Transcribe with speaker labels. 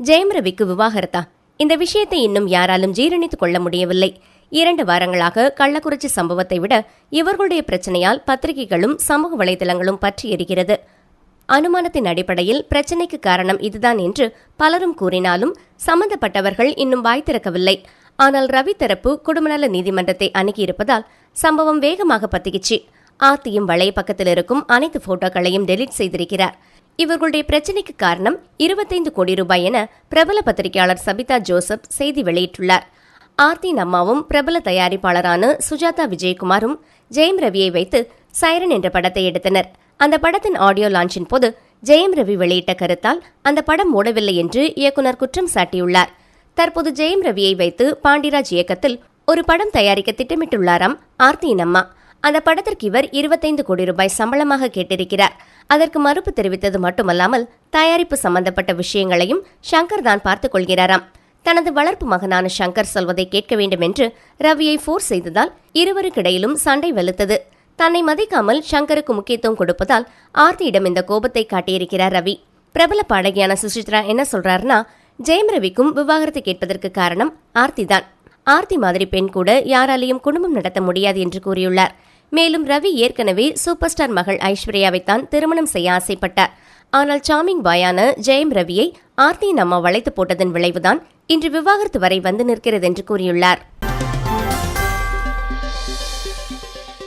Speaker 1: ஜெயம் ரவிக்கு விவாகரத்தா. இந்த விஷயத்தை இன்னும் யாராலும் ஜீரணித்துக் கொள்ள முடியவில்லை. இரண்டு வாரங்களாக கள்ளக்குறிச்சி சம்பவத்தை விட இவர்களுடைய பிரச்சனையால் பத்திரிகைகளும் சமூக வலைதளங்களும் பற்றி எரிகிறது. அனுமானத்தின் அடிப்படையில் பிரச்சனைக்கு காரணம் இதுதான் என்று பலரும் கூறினாலும் சம்பந்தப்பட்டவர்கள் இன்னும் வாய் திறக்கவில்லை. ஆனால் ரவி தரப்பு குடும்பநல நீதிமன்றத்தை அணுகியிருப்பதால் சம்பவம் வேகமாக பத்திக்கிச்சு. ஆத்தியும் வளைய பக்கத்தில் இருக்கும் அனைத்து போட்டோக்களையும் டெலீட் செய்திருக்கிறார். இவர்களுடைய பிரச்சனைக்கு காரணம் இருபத்தைந்து கோடி ரூபாய் என பிரபல பத்திரிகையாளர் சபிதா ஜோசப் செய்தி வெளியிட்டுள்ளார். ஆர்த்தின் அம்மாவும் பிரபல தயாரிப்பாளரான சுஜாதா விஜயகுமாரும் ஜெயம் ரவியை வைத்து சைரன் என்ற படத்தை எடுத்தனர். அந்த படத்தின் ஆடியோ லான்ச்சின் போது ஜெயம் ரவி வெளியிட்ட கருத்தால் அந்த படம் மூடவில்லை என்று இயக்குனர் குற்றம் சாட்டியுள்ளார். தற்போது ஜெயம் ரவியை வைத்து பாண்டிராஜ் இயக்கத்தில் ஒரு படம் தயாரிக்க திட்டமிட்டுள்ளாராம் ஆர்த்தியின் அம்மா அந்த படத்திற்கு இவர் இருபத்தைந்து கோடி ரூபாய் சம்பளமாக கேட்டிருக்கிறார். அதற்கு மறுப்பு தெரிவித்தது மட்டுமல்லாமல் தயாரிப்பு சம்பந்தப்பட்ட விஷயங்களையும் ஷங்கர் தான் பார்த்துக் கொள்கிறாராம். தனது வளர்ப்பு மகனான ஷங்கர் சொல்வதை கேட்க வேண்டும் என்று ரவியை ஃபோர்ஸ் செய்ததால் இருவருக்கிடையிலும் சண்டை வெளுத்தது. தன்னை மதிக்காமல் ஷங்கருக்கு முக்கியத்துவம் கொடுப்பதால் ஆர்த்தியிடம் இந்த கோபத்தை காட்டியிருக்கிறார் ரவி. பிரபல பாடகியான சுசித்ரா என்ன சொல்றாருன்னா ஜெயம் ரவிக்கும் விவாகரத்து கேட்பதற்கு காரணம் ஆர்த்தி தான். ஆர்த்தி மாதிரி பெண் கூட யாராலையும் குடும்பம் நடத்த முடியாது என்று கூறியுள்ளார். மேலும் ரவி ஏற்கனவே சூப்பர் ஸ்டார் மகள் ஐஸ்வர்யாவை தான் திருமணம் செய்ய ஆசைப்பட்டார். ஆனால் சாமிங் பாயான ஜெயம் ரவியை ஆர்த்தியின் அம்மா வளைத்து போட்டதன் விளைவுதான் இன்று விவாகரத்து வரை வந்து நிற்கிறது என்று கூறியுள்ளார்.